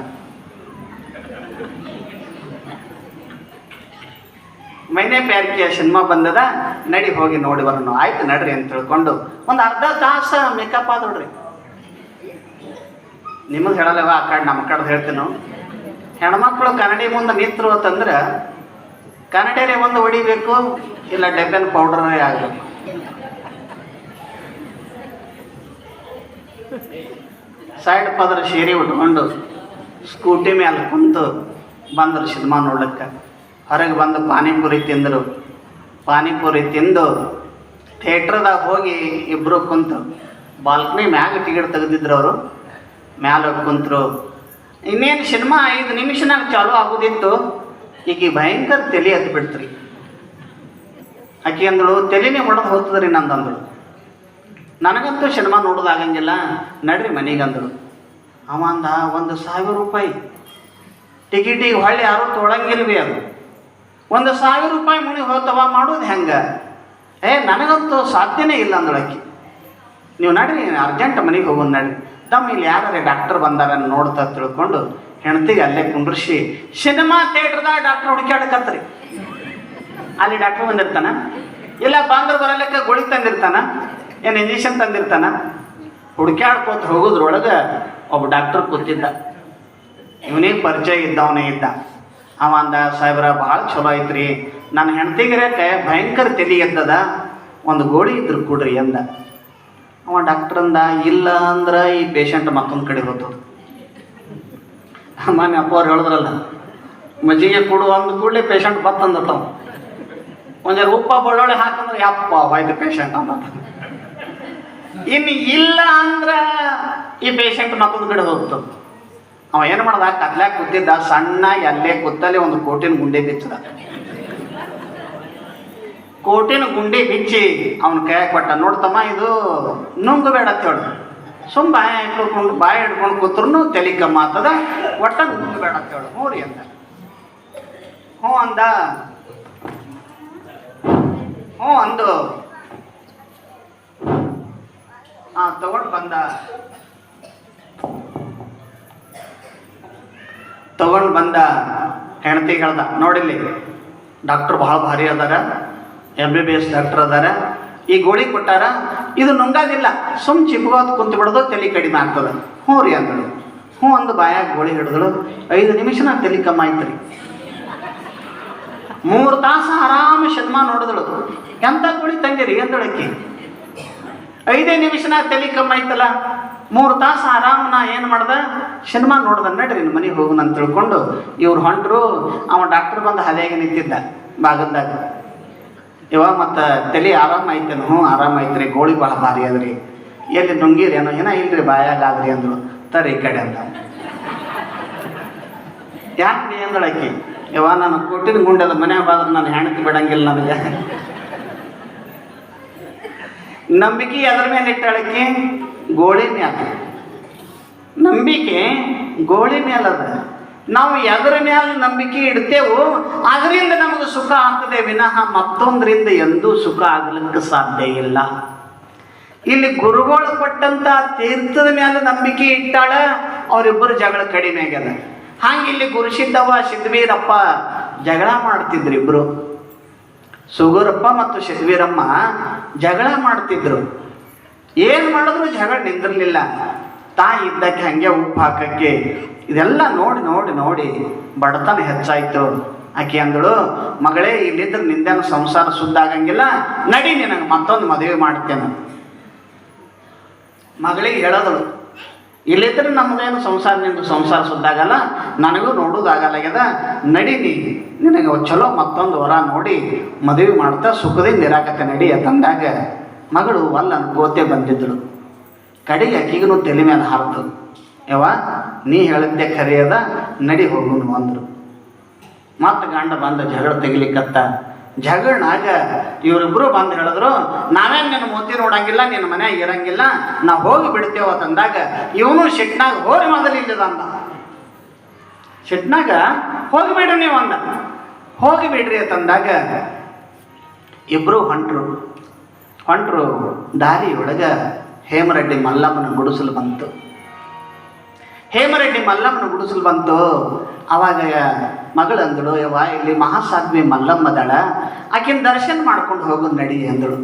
ಮೈನೆ ಪ್ಯಾರಿಕೆಯ ಸಿನಿಮಾ ಬಂದದ, ನಡಿ ಹೋಗಿ ನೋಡಿ ಬರೋಣ ಆಯ್ತು ನಡ್ರಿ ಅಂತ ತಿಳ್ಕೊಂಡು ಒಂದು ಅರ್ಧ ತಾಸ ಮೇಕಪ್ ಆದ್ರಿ ನಿಮಗೆ ಹೇಳಲ್ಲವ, ಆ ಕಡೆ ನಮ್ಮ ಕಡೆ ಹೇಳ್ತೀನು ಹೆಣ್ಮಕ್ಳು ಕನ್ನಡಿ ಮುಂದೆ ನಿಂತರು ಅಂತಂದ್ರೆ ಕನ್ನಡಿಯಲ್ಲಿ ಒಂದು ಹೊಡಿಬೇಕು, ಇಲ್ಲ ಡೆಬ್ಬೆನ್ ಪೌಡರೇ ಆಗಬೇಕು. ಸೈಡ್ ಪದರ ಸೇರಿ ಉಟ್ಕೊಂಡು ಸ್ಕೂಟಿ ಮೇಲೆ ಕುಂತು ಬಂದರು ಸಿನಿಮಾ ನೋಡ್ಲಿಕ್ಕೆ. ಹೊರಗೆ ಬಂದು ಪಾನಿಪುರಿ ತಿಂದರು. ಪಾನಿಪುರಿ ತಿಂದು ಥಿಯೇಟ್ರದಾಗ ಹೋಗಿ ಇಬ್ಬರು ಕುಂತು. ಬಾಲ್ಕನಿ ಮ್ಯಾಗ ಟಿಕೆಟ್ ತೆಗೆದಿದ್ರು ಅವರು. ಮ್ಯಾಲ ಕುಂತರು. ಇನ್ನೇನು ಸಿನಿಮಾ ಐದು ನಿಮಿಷನಾಗ ಚಾಲು ಆಗೋದಿತ್ತು. ಈಗ ಭಯಂಕರ ತಲೆ ಹತ್ತು ಬಿಡ್ತ್ರಿ. ಆಕೆ ಅಂದಳು ತಲೆನೇ ಹೊಡೆದು ಹೋಗ್ತದ್ರಿ ನಂದಂದಳು. ನನಗಂತೂ ಸಿನಿಮಾ ನೋಡೋದಾಗಂಗಿಲ್ಲ ನಡ್ರಿ ಮನೆಗೆ ಅಂದಳು ಅವಂದ, ಒಂದು ಸಾವಿರ ರೂಪಾಯಿ. ಟಿಕೆಟಿಗೆ ಹೊಳ್ಳಿ ಯಾರೂ ತೊಳಂಗಿಲ್ವಿ ಅದು. ಒಂದು ಸಾವಿರ ರೂಪಾಯಿ ಮುನಿ ಹೋಗ್ತವ ಮಾಡೋದು ಹೆಂಗೆ? ಏ, ನನಗಂತೂ ಸಾಧ್ಯನೇ ಇಲ್ಲ ಅಂದೊಳಕ್ಕೆ. ನೀವು ನಡ್ರಿ ಅರ್ಜೆಂಟ್ ಮನೆಗೆ ಹೋಗೋದು ನಡ್ರಿ. ತಮ್ಮ ಇಲ್ಲಿ ಯಾರೇ ಡಾಕ್ಟರ್ ಬಂದಾರ ನೋಡ್ತಾ ತಿಳ್ಕೊಂಡು ಹೆಣ್ತಿಗೆ ಅಲ್ಲೇ ಕುಂಡ್ರಿಸಿ ಸಿನಿಮಾ ಥಿಯೇಟ್ರದಾಗ ಡಾಕ್ಟರ್ ಹುಡುಕ್ಯಾಡಕತ್ರಿ. ಅಲ್ಲಿ ಡಾಕ್ಟರ್ ಬಂದಿರ್ತಾನ? ಇಲ್ಲ ಬಾಂದ್ರ ಬರಲಿಕ್ಕೆ ಗುಳಿ ತಂದಿರ್ತಾನ? ಏನು ಇಂಜೆಕ್ಷನ್ ತಂದಿರ್ತಾನ? ಹುಡುಕ್ಯಾಡ್ಕೋತ ಹೋಗೋದ್ರೊಳಗೆ ಒಬ್ಬ ಡಾಕ್ಟರ್ ಕೂತಿದ್ದ. ಇವನೇ ಪರಿಚಯ ಇದ್ದವನೇ ಇದ್ದ. ಅವ ಅಂದ, ಸಾಹೇಬ್ರ, ಭಾಳ ಚಲೋ ಐತ್ರಿ. ನನ್ನ ಹೆಂಡ್ತಿಗಿರಕ್ಕೆ ಭಯಂಕರ ತಲೆ ಎದ್ದದ. ಒಂದು ಗೋಳಿ ಇದ್ರು ಕೊಡ್ರಿ ಎಂದ ಅವ ಡಾಕ್ಟರ್ ಅಂದ, ಇಲ್ಲ ಅಂದ್ರೆ ಈ ಪೇಷಂಟ್ ಮತ್ತೊಂದು ಕಡೆ ಹೋತದ ಮಾನ್ಯ ಅಪ್ಪ ಅವ್ರು ಹೇಳಿದ್ರಲ್ಲ, ಮಜ್ಜಿಗೆ ಕೊಡು ಅಂದ ಕೂಡಲೇ ಪೇಷಂಟ್ ಬತ್ತಂದತ್ತವ ಒಂದ್ ಉಪ್ಪ, ಬಳ್ಳೊಳ್ಳೆ ಹಾಕಂದ್ರೆ, ಯಪ್ಪ ಇದು ಪೇಷಂಟ್ ಅಂತ ಇನ್ನು ಇಲ್ಲ ಅಂದ್ರ ಈ ಪೇಷಂಟ್ ಮತ್ತೊಂದು ಕಡೆ ಹೋಗ್ತದ ಅವ ಏನು ಮಾಡ್ದ? ಕದ್ಲಾಗ ಕೂತಿದ್ದ, ಸಣ್ಣ ಅಲ್ಲೇ ಕೂತಲ್ಲಿ ಒಂದು ಕೋಟಿನ ಗುಂಡೆ ಬಿಚ್ಚದ ಕೋಟಿನ ಗುಂಡಿ ಬಿಚ್ಚಿ ಅವನ ಕೈ ಕೊಟ್ಟ. ನೋಡ್ತಮ್ಮ ಇದು ನುಂಗು ಬೇಡ ಹೇಳಿ. ಸುಮ್ ಬಾಯ ಹಿಡ್ಕೊಂಡು ಬಾಯ ಹಿಡ್ಕೊಂಡು ಕೂತ್ರು ತಲೆ ಕಮ್ಮ ಆಗ್ತದ. ಒಟ್ಟ ನುಂಗು ಬೇಡ ಹೇಳು. ಹ್ಞೂ ರೀ ಅಂದ ಹ್ಞೂ ಅಂದ. ಹ್ಞೂ ಅಂದು. ಹಾಂ ತಗೊಂಡು ಬಂದ. ತಗೊಂಡು ಬಂದ ಹೆಂಡತಿ ಹೇಳ್ದ ನೋಡಿಲ್ಲಿ ಡಾಕ್ಟ್ರ್ ಭಾಳ ಭಾರಿ ಅದಾರ M B B S doctor ಅದಾರ. ಈ ಗೋಳಿ ಕೊಟ್ಟಾರ, ಇದು ನುಂಗಾಗಿಲ್ಲ ಸುಮ್ ಚಿಪ್ಕೋತ್ ಕುಂತು ಬಿಡೋದು ತಲೆ ಕಡಿಮೆ ಆಗ್ತದೆ. ಹ್ಞೂ ರೀ ಅಂದಳು. ಹ್ಞೂ ಅಂದು ಬಾಯಾಗ ಗೋಳಿ ಹಿಡಿದಳು. ಐದು ನಿಮಿಷನಾಗ ತಲೆ ಕಮ್ಮ ಆಯ್ತು ರೀ. ಮೂರು ತಾಸು ಆರಾಮ ಸಿನಿಮಾ ನೋಡಿದಳು. ಎಂತ ಗೋಳಿ ತಂದಿರಿ ಎಂದಳಕ್ಕಿ ಐದೇ ನಿಮಿಷನ ತಲೆ ಕಮ್ಮಿ ಆಯ್ತಲ್ಲ? ಮೂರು ತಾಸು ಆರಾಮ ನಾ ಏನು ಮಾಡ್ದೆ? ಸಿನಿಮಾ ನೋಡ್ದ ನಡ್ರಿ ಮನೆಗೆ ಹೋಗೋಣ ಅಂತ ತಿಳ್ಕೊಂಡು ಇವ್ರು ಹೊಂಟ್ರು. ಅವ ಡಾಕ್ಟರ್ ಬಂದು ಹದೆಯಾಗಿ ನಿಂತಿದ್ದ, ಬಾಗಲ್ದಾಗ. ಇವ ಮತ್ತು ತಲೆ ಆರಾಮ ಐತೇನು ಹ್ಞೂ ಆರಾಮ ಐತ್ರಿ ಗೋಳಿ ಭಾಳ ಭಾರಿ ಅದ್ರಿ. ಎಲ್ಲಿ ನುಂಗಿರೇನೋ, ಏನೋ ಇಲ್ರಿ ಬಾಯಾಗ ಆದ್ರಿ ಅಂದ್ರು. ತರಿ ಈ ಕಡೆ ಅಂತ. ಯಾಕೆ ನೀ ಅಂದಳಕ್ಕಿ? ಇವ ನಾನು ಕೊಟ್ಟಿನ ಗುಂಡದ ಮನೆ ಬಾದ್ರೆ ನಾನು ಹೆಣ್ತಿ ಬಿಡಂಗಿಲ್ಲ ನನಗೆ. ನಂಬಿಕೆ ಅದರ ಮೇಲೆ ಇಟ್ಟಾಳಕ್ಕೆ ಗೋಳಿ ಮ್ಯಾಲ. ನಂಬಿಕೆ ಗೋಳಿ ಮೇಲದ ನಾವು ಎದರ ಮ್ಯಾಲ ನಂಬಿಕೆ ಇಡ್ತೇವೋ, ಅದರಿಂದ ನಮಗೆ ಸುಖ ಆಗ್ತದೆ. ವಿನಃ ಮತ್ತೊಂದರಿಂದ ಎಂದೂ ಸುಖ ಆಗ್ಲಿಕ್ಕೆ ಸಾಧ್ಯ ಇಲ್ಲ. ಇಲ್ಲಿ ಗುರುಗಳು ಕೊಟ್ಟಂತ ತೀರ್ಥದ ಮೇಲೆ ನಂಬಿಕೆ ಇಟ್ಟಾಳ, ಅವರಿಬ್ಬರು ಜಗಳ ಕಡಿಮೆ ಆಗ್ಯದ. ಹಾಗೆ ಇಲ್ಲಿ ಗುರುಸಿದ್ದವ್ವ ಸಿದ್ಧವೀರಪ್ಪ ಜಗಳ ಮಾಡ್ತಿದ್ರು ಇಬ್ರು. ಸುಗೂರಪ್ಪ ಮತ್ತು ಶಶಿವೀರಮ್ಮ ಜಗಳ ಮಾಡ್ತಿದ್ರು. ಏನು ಮಾಡಿದ್ರು? ಜಗಳ ನಿಂದಿರಲಿಲ್ಲ ತಾಯಿ ಇದ್ದಕ್ಕೆ ಹಂಗೆ ಉಪ್ಪು ಹಾಕಕ್ಕೆ. ಇದೆಲ್ಲ ನೋಡಿ ನೋಡಿ ನೋಡಿ ಬಡತನ ಹೆಚ್ಚಾಯಿತು. ಆಕೆ ಅಂದಳು, ಮಗಳೇ ಇಲ್ಲಿದ್ರೆ ನಿಂದೇನು ಸಂಸಾರ ಸುದ್ದ ಆಗಂಗಿಲ್ಲ. ನಡಿ, ನಿನಗೆ ಮತ್ತೊಂದು ಮದುವೆ ಮಾಡ್ತೇನೆ. ಮಗಳಿಗೆ ಹೇಳೋದಳು ಇಲ್ಲಿದ್ರೆ ನಮಗೇನು ಸಂಸಾರ ನಿಂದು ಸಂಸಾರ ಸುದ್ದಾಗಲ್ಲ, ನನಗೂ ನೋಡೋದಾಗಲ್ಲಾಗ್ಯದ ನಡೀನಿ ನಿನಗೆ ಚಲೋ ಮತ್ತೊಂದು ವರ ನೋಡಿ, ಮದುವೆ ಮಾಡ್ತಾ ಸುಖದಿಂದ ಇರಾಕತ್ತೆ ನಡಿ ಅಂತಂದಾಗ ಮಗಳು ಅಲ್ಲ ಅನ್ಕೋತೆ ಬಂದಿದ್ದಳು ಕಡೆಗೆ ಆಕಿಗೂ ತಲೆ ಮೇಲೆ ಹಾರ್ತು ಯಾವ ನೀ ಹೇಳಿದ್ದೆ ಕರೆಯದ, ನಡಿ ಹೋಗುನು ಅಂದರು. ಮತ್ತು ಗಂಡ ಬಂದ ಜಗಳ ತೆಗಿಲಿಕ್ಕತ್ತ. ಜಗಳನಾಗ ಇವರಿಬ್ಬರು ಬಂದು ಹೇಳಿದ್ರು, ನಾವೇನ್ ನಿನ್ನ ಮೂತಿ ನೋಡಂಗಿಲ್ಲ, ನಿನ್ನ ಮನ್ಯಾಗ ಇರಂಗಿಲ್ಲ, ನಾ ಹೋಗಿ ಬಿಡ್ತೇವ ಅಂತಂದಾಗ ಇವನು ಶೆಟ್ನಾಗ ಹೋರಿ ಮೊದಲು ಇಲ್ಲದ ಅಂದ. ಶೆಟ್ನಾಗ ಹೋಗಿಬಿಡ್ರಿ ನೀವು ಅಂದ. ಹೋಗಿಬಿಡ್ರಿ ಅಂತಂದಾಗ ಇಬ್ರು ಹೊಂಟ್ರು. ಹೊಂಟ್ರು ದಾರಿ ಒಳಗ ಹೇಮರೆಡ್ಡಿ ಮಲ್ಲಮ್ಮನ ಗುಡಿಸಲು ಬಂತು. ಹೇಮರೆಡ್ಡಿ ಮಲ್ಲಮ್ಮನ ಗುಡಿಸಲು ಬಂತು. ಅವಾಗ ಮಗಳು ಅಂದಳು ಯವ್ವ, ಇಲ್ಲಿ ಮಹಾಸಾಧ್ವಿ ಮಲ್ಲಮ್ಮದಳ. ಆಕಿನ ದರ್ಶನ ಮಾಡ್ಕೊಂಡು ಹೋಗೋದು ನಡಿ ಅಂದಳು.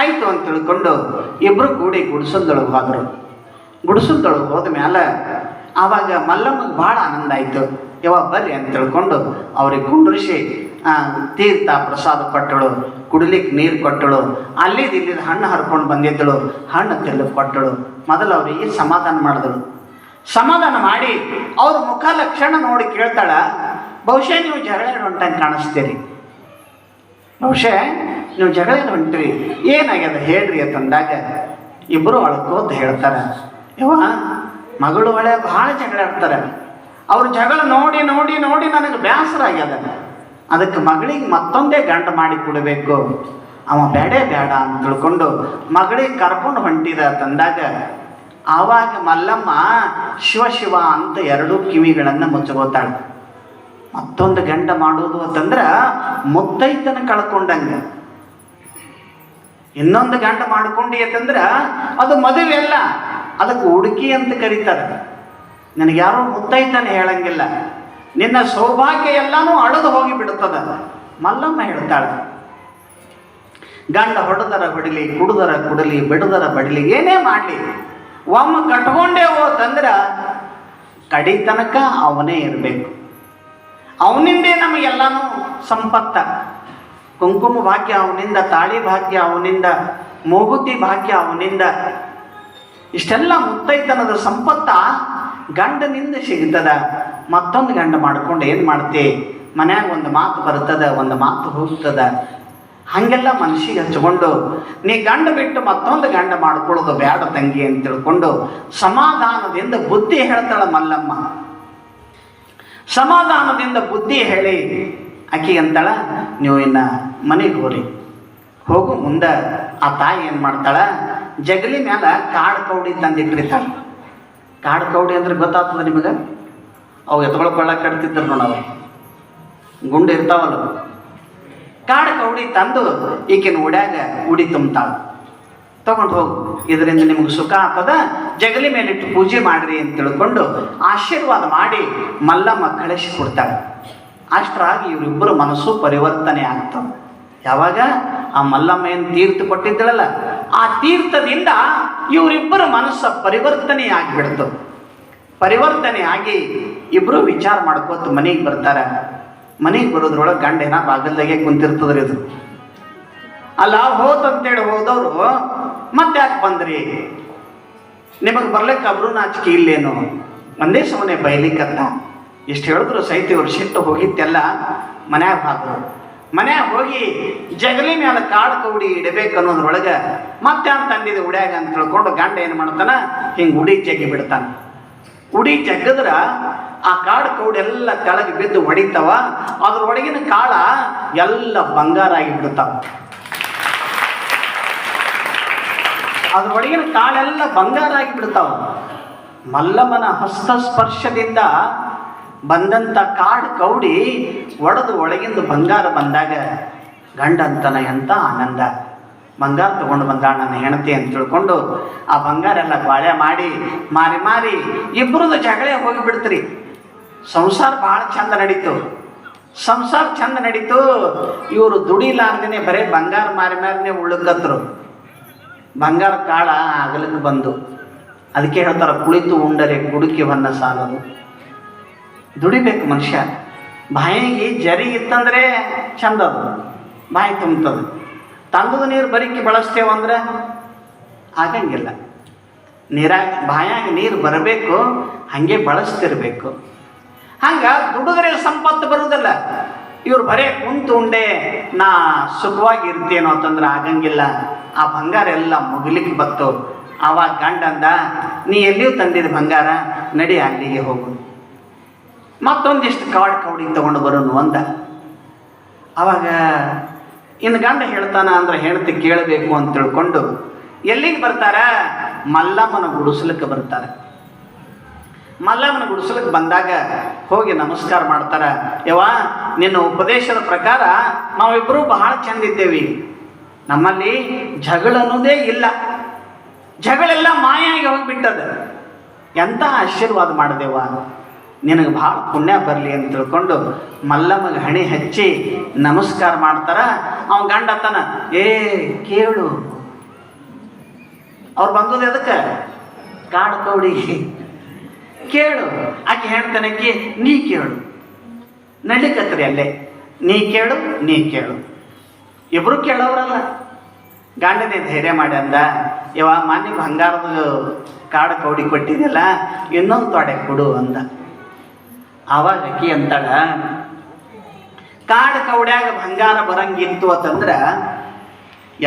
ಆಯಿತು ಅಂತ ತಿಳ್ಕೊಂಡು ಇಬ್ಬರು ಕೂಡಿ ಗುಡಿಸಲ್ದೊಳಗೆ ಹೋದರು. ಗುಡಿಸಲ್ದೊಳಗೆ ಹೋದ ಮೇಲೆ ಆವಾಗ ಮಲ್ಲಮ್ಮಗೆ ಭಾಳ ಆನಂದ ಆಯಿತು. ಯವ್ವ, ಬರ್ರಿ ಅಂತ ತಿಳ್ಕೊಂಡು ಅವ್ರಿಗೆ ಕುಂಡ್ರಿಸಿ ತೀರ್ಥ ಪ್ರಸಾದ ಕೊಟ್ಟಳು ಕುಡಿಲಿಕ್ಕೆ ನೀರು ಕೊಟ್ಟಳು. ಅಲ್ಲಿದ್ದು ಇಲ್ಲಿದ್ದು ಹಣ್ಣು ಹರ್ಕೊಂಡು ಬಂದಿದ್ದಳು, ಹಣ್ಣು ತೆಲ್ಲು ಕೊಟ್ಟಳು. ಮೊದಲು ಅವರಿಗೆ ಸಮಾಧಾನ ಮಾಡಿದಳು? ಸಮಾಧಾನ ಮಾಡಿ, ಅವ್ರ ಮುಖ ಲಕ್ಷಣ ನೋಡಿ ಕೇಳ್ತಾಳ, ಬಹುಶಃ ನೀವು ಜಗಳ ಹೊಂಟಂಗೆ ಕಾಣಿಸ್ತೀರಿ. ಬಹುಶಃ ನೀವು ಜಗಳ ಹೊಂಟ್ರಿ, ಏನಾಗ್ಯದ ಹೇಳ್ರಿ ಅಂತಂದಾಗ ಇಬ್ಬರು ಅಳ್ಕೋತ ಹೇಳ್ತಾರೆ. ಯವ್ವ, ಮಗಳು ಒಳ್ಳೆ ಭಾಳ ಜಗಳ ಆಡ್ತಾರೆ. ಅವ್ರ ಜಗಳ ನೋಡಿ ನೋಡಿ ನೋಡಿ ನನಗೆ ಬೇಸರ ಆಗ್ಯದ. ಅದಕ್ಕೆ ಮಗಳಿಗೆ ಮತ್ತೊಂದೇ ಗಂಡ ಮಾಡಿ ಕೊಡಬೇಕು. ಅವ ಬೇಡೇ ಬೇಡ ಅಂತ ತಿಳ್ಕೊಂಡು ಮಗಳಿಗೆ ಕರ್ಕೊಂಡು ಹೊಂಟಿದ ತಂದಾಗ ಆವಾಗ ಮಲ್ಲಮ್ಮ ಶಿವಶಿವ ಶಿವ ಅಂತ ಎರಡೂ ಕಿವಿಗಳನ್ನು ಮುಚ್ಚಗೋತಾಳೆ ಮತ್ತೊಂದು ಗಂಡ ಮಾಡೋದು ಅಂತಂದ್ರೆ ಮುತ್ತೈತನ ಕಳ್ಕೊಂಡಂಗೆ. ಇನ್ನೊಂದು ಗಂಡ ಮಾಡ್ಕೊಂಡಿ ಅಂತಂದ್ರೆ ಅದು ಮದುವೆ ಅಲ್ಲ, ಅದಕ್ಕೆ ಹುಡುಕಿ ಅಂತ ಕರೀತಾರೆ. ನನಗೆ ಯಾರೋ ಮುತ್ತೈತನ ಹೇಳಂಗಿಲ್ಲ. ನಿನ್ನ ಸೌಭಾಗ್ಯ ಎಲ್ಲಾನು ಅಳದು ಹೋಗಿ ಬಿಡುತ್ತದ ಮಲ್ಲಮ್ಮ ಹೇಳ್ತಾಳೆ. ಗಂಡ ಹೊಡೆದರ ಹೊಡಿಲಿ ಕುಡುದರ ಕುಡಲಿ, ಬಿಡದರ ಬಡಲಿ, ಏನೇ ಮಾಡಲಿ. ಒಮ್ಮ ಕಟ್ಕೊಂಡೇ ಹೋತಂದ್ರೆ ಕಡಿ ತನಕ ಅವನೇ ಇರಬೇಕು. ಅವನಿಂದೇ ನಮಗೆಲ್ಲನೂ ಸಂಪತ್ತ. ಕುಂಕುಮ ಭಾಗ್ಯ ಅವನಿಂದ, ತಾಳಿ ಭಾಗ್ಯ ಅವನಿಂದ, ಮೂಗುತಿ ಭಾಗ್ಯ ಅವನಿಂದ. ಇಷ್ಟೆಲ್ಲ ಮುತ್ತೈತನದ ಸಂಪತ್ತ ಗಂಡನಿಂದ ಸಿಗ್ತದ. ಮತ್ತೊಂದು ಗಂಡ ಮಾಡ್ಕೊಂಡು ಏನು ಮಾಡ್ತಿ? ಮನ್ಯಾಗ ಒಂದು ಮಾತು ಬರ್ತದ, ಒಂದು ಮಾತು ಹೋಗ್ತದ. ಹಾಗೆಲ್ಲ ಮನಸ್ಸಿಗೆ ಹಚ್ಕೊಂಡು, ನೀ ಗಂಡ ಬಿಟ್ಟು ಮತ್ತೊಂದು ಗಂಡ ಮಾಡ್ಕೊಳ್ಳೋದು ಬೇಡ ತಂಗಿ ಅಂತ ತಿಳ್ಕೊಂಡು ಸಮಾಧಾನದಿಂದ ಬುದ್ಧಿ ಹೇಳ್ತಾಳೆ ಮಲ್ಲಮ್ಮ. ಸಮಾಧಾನದಿಂದ ಬುದ್ಧಿ ಹೇಳಿ ಆಕಿ ಅಂತಾಳ, ನೀವು ಇನ್ನ ಮನೆಗೆ ಹೋರಿ ಹೋಗು ಮುಂದೆ ಆ ತಾಯಿ ಏನು ಮಾಡ್ತಾಳ, ಜಗಲಿ ಮ್ಯಾಲ ಕಾಡು ಕೌಡಿ ತಂದಿಟ್ಟಿರ್ತಾಳೆ. ಕಾಡು ಕೌಡಿ ಅಂದ್ರೆ ಗೊತ್ತಾಗ್ತದ ನಿಮಗೆ? ಅವು ಎತ್ಕೊಳಕೊಳ್ಳ ಕಟ್ತಿದ್ರು ನೋಡವ ಗುಂಡು ಇರ್ತಾವಲ್ಲ ಕಾಡು ಕೌಡಿ ತಂದು ಈಕಿನ ಉಡ್ಯಾಗ ಉಡಿ ತುಂಬ್ತಾಳ. ತಗೊಂಡು ಹೋಗು. ಇದರಿಂದ ನಿಮಗೆ ಸುಖ ಆಗ್ತದ? ಜಗಲಿ ಮೇಲಿಟ್ಟು ಪೂಜೆ ಮಾಡ್ರಿ ಅಂತ ತಿಳ್ಕೊಂಡು ಆಶೀರ್ವಾದ ಮಾಡಿ ಮಲ್ಲಮ್ಮ ಕಳಿಸಿ ಕೊಡ್ತಾಳೆ. ಅಷ್ಟರಾಗಿ ಇವರಿಬ್ಬರು ಮನಸ್ಸು ಪರಿವರ್ತನೆ ಆಗ್ತವೆ. ಯಾವಾಗ? ಆ ಮಲ್ಲಮ್ಮ ಏನು ತೀರ್ಥ ಕೊಟ್ಟಿದ್ದಳಲ್ಲ? ಆ ತೀರ್ಥದಿಂದ ಇವರಿಬ್ಬರ ಮನಸ್ಸು ಪರಿವರ್ತನೆ ಆಗಿಬಿಡ್ತು. ಪರಿವರ್ತನೆ ಆಗಿ ಇಬ್ಬರು ವಿಚಾರ ಮಾಡ್ಕೋತ ಮನೆಗೆ ಬರ್ತಾರೆ. ಮನೆಗೆ ಬರೋದ್ರೊಳಗೆ ಗಂಡೇನ ಬಾಗಲ್ದಾಗೆ ಕುಂತಿರ್ತದ್ರಿ ಇದು ಅಲ್ಲ ಹೋತಂತೇಳಿ ಹೋದವರು, ಮತ್ತೆ ಯಾಕೆ ಬಂದ್ರಿ? ನಿಮಗೆ ಬರ್ಲಿಕ್ಕೆ ಅಬ್ರು ನಾಚಿಕೆ ಇಲ್ಲೇನು? ಒಂದೇ ಸಮನೆ ಬೈಲಿಕ್ಕಂತ ಇಷ್ಟು ಹೇಳಿದ್ರು ಸಹಿತ ಇವ್ರು ಸಿಟ್ಟು ಹೋಗಿತ್ತೆಲ್ಲ ಮನ್ಯಾಗ ಹಾದ್ರು ಮನ್ಯಾಗ ಹೋಗಿ ಜಗಲಿ ಮೇಲೆ ಕಾಡು ಕೌಡಿ ಇಡಬೇಕು ಅನ್ನೋದ್ರೊಳಗೆ ಮತ್ತೆ ಅಂತ ತಂದಿದೆ ಉಡ್ಯಾಗ? ಅಂತ ತಿಳ್ಕೊಂಡು ಗಂಡ ಏನು ಮಾಡ್ತಾನ, ಹಿಂಗೆ ಉಡಿ ಜಗ್ಗಿ ಬಿಡ್ತಾನೆ. ಉಡಿ ಜಗ್ಗದ್ರ ಆ ಕಾಡು ಕೌಡೆಲ್ಲ ಕೆಳಗೆ ಬಿದ್ದು ಹೊಡಿತಾವ. ಅದ್ರ ಒಳಗಿನ ಕಾಳ ಎಲ್ಲ ಬಂಗಾರ ಆಗಿ ಬಿಡ್ತಾವ ಅದ್ರ ಒಳಗಿನ ಕಾಳೆಲ್ಲ ಬಂಗಾರ ಆಗಿ ಬಿಡ್ತಾವ ಮಲ್ಲಮ್ಮನ ಹಸ್ತಸ್ಪರ್ಶದಿಂದ ಬಂದಂಥ ಕಾಡು ಕೌಡಿ ಒಡೆದು ಒಳಗಿಂದ ಬಂಗಾರ ಬಂದಾಗ ಗಂಡಂತನ ಎಂಥ ಆನಂದ. ಬಂಗಾರ ತಗೊಂಡು ಬಂದ ನನ್ನ ಹೆಂಡತಿ ಅಂತ ತಿಳ್ಕೊಂಡು ಆ ಬಂಗಾರ ಎಲ್ಲ ಬಾಳೆ ಮಾಡಿ, ಮಾರಿ ಮಾರಿ ಇಬ್ಬರದು ಜಗಳೇ ಹೋಗಿಬಿಡ್ತ್ರಿ. ಸಂಸಾರ ಭಾಳ ಚಂದ ನಡೀತು. ಸಂಸಾರ ಚಂದ ನಡೀತು. ಇವರು ದುಡಿಲಾರ್ದೇನೆ ಬರೀ ಬಂಗಾರ ಮಾರಿ ಮಾರಿನೇ ಉಳ್ಕತ್ರು. ಬಂಗಾರ ಕಾಳ ಅಗಲಕ್ಕೆ ಬಂದು. ಅದಕ್ಕೆ ಹೇಳ್ತಾರೆ, ಕುಳಿತು ಉಂಡರೆ ಕುಡುಕಿ ಹೊನ್ನ ಸಾಲದು. ದುಡಿಬೇಕು ಮನುಷ್ಯ. ಬಾಯಿಗೆ ಜರಿ ಇತ್ತಂದ್ರೆ ಚಂದ ಅದು ಬಾಯಿ ತುಂಬ್ತದೆ. ತಂದದ ನೀರು ಬರೀಕಿ ಬಳಸ್ತೇವಂದ್ರೆ ಆಗಂಗಿಲ್ಲ. ನೀರಾಗ, ಬಾಯಾಗಿ ನೀರು ಬರಬೇಕು, ಹಾಗೆ ಬಳಸ್ತಿರ್ಬೇಕು. ಹಂಗ ದುಡಿದ್ರೆ ಸಂಪತ್ತು ಬರುವುದಿಲ್ಲ. ಇವ್ರು ಬರೇ ಕುಂತು ಉಂಡೆ, ನಾ ಸುಖವಾಗಿ ಇರ್ತೇನೋ ಅಂತಂದ್ರೆ ಆಗಂಗಿಲ್ಲ. ಆ ಬಂಗಾರ ಎಲ್ಲ ಮುಗಿಲಿಕ್ಕೆ ಬತ್ತು. ಆವಾಗ ಗಂಡ ಅಂದ, ನೀ ಎಲ್ಲಿಯೂ ತಂದಿದ ಬಂಗಾರ, ನಡಿ ಅಲ್ಲಿಗೆ ಹೋಗು. ಮತ್ತೊಂದಿಷ್ಟು ಕಾಡ್ ಕೌಡಿ ತಗೊಂಡು ಬರೋನು ಅಂದ. ಅವಾಗ ಇನ್ನು ಗಂಡ ಹೇಳ್ತಾನ ಅಂದ್ರೆ ಹೆಂಡತಿ ಕೇಳಬೇಕು ಅಂತ ತಿಳ್ಕೊಂಡು, ಎಲ್ಲಿಗೆ ಬರ್ತಾರ? ಮಲ್ಲಮ್ಮನ ಗುಡಿಸ್ಲಿಕ್ಕೆ ಬರ್ತಾರೆ. ಮಲ್ಲಮ್ಮನ ಗುಡಿಸ್ಲಿಕ್ಕೆ ಬಂದಾಗ ಹೋಗಿ ನಮಸ್ಕಾರ ಮಾಡ್ತಾರೆ, ಯವ್ವ, ನಿನ್ನ ಉಪದೇಶದ ಪ್ರಕಾರ ನಾವಿಬ್ಬರು ಬಹಳ ಚೆಂದಿದ್ದೇವೆ ನಮ್ಮಲ್ಲಿ ಜಗಳ ಅನ್ನೋದೇ ಇಲ್ಲ. ಜಗಳೆಲ್ಲ ಮಾಯಾಗಿ ಹೋಗಿಬಿಟ್ಟದ. ಎಂಥ ಆಶೀರ್ವಾದ ಮಾಡಿದೆವ ನಿನಗೆ ಭಾಳ ಪುಣ್ಯ ಬರಲಿ ಅಂತ ತಿಳ್ಕೊಂಡು ಮಲ್ಲಮ್ಮಗೆ ಹಣೆ ಹಚ್ಚಿ ನಮಸ್ಕಾರ ಮಾಡ್ತಾರ. ಅವ ಗಂಡತನ ಏ, ಕೇಳು. ಅವ್ರು ಬಂದದ್ದು ಎದಕ್ಕೆ? ಕಾಡು ಕೌಡಿ. ಕೇಳು. ಆಕೆ ಹೇಳ್ತಾನಕ್ಕೆ ನೀ ಕೇಳು. ನಡಿಕತ್ರಿ ಅಲ್ಲೇ. ನೀ ಕೇಳು ನೀ ಕೇಳು. ಇಬ್ಬರು ಕೇಳೋರಲ್ಲ ಗಂಡನೇ ಧೈರ್ಯ ಮಾಡಿ ಅಂದ ಇವ ಮಾನ್ಯ ಬಂಗಾರದ ಕಾಡು ಕೌಡಿ ಕೊಟ್ಟಿದ್ದಿಲ್ಲ ಇನ್ನೊಂದು ತೊಡೆ ಕೊಡು ಅಂದ. ಆವಾಗ ಅಕ್ಕಿ ಅಂತಾಳ, ಕಾಡು ಕೌಡ್ಯಾಗ ಬಂಗಾರ ಬರಂಗಿತ್ತು ಅಂತಂದ್ರ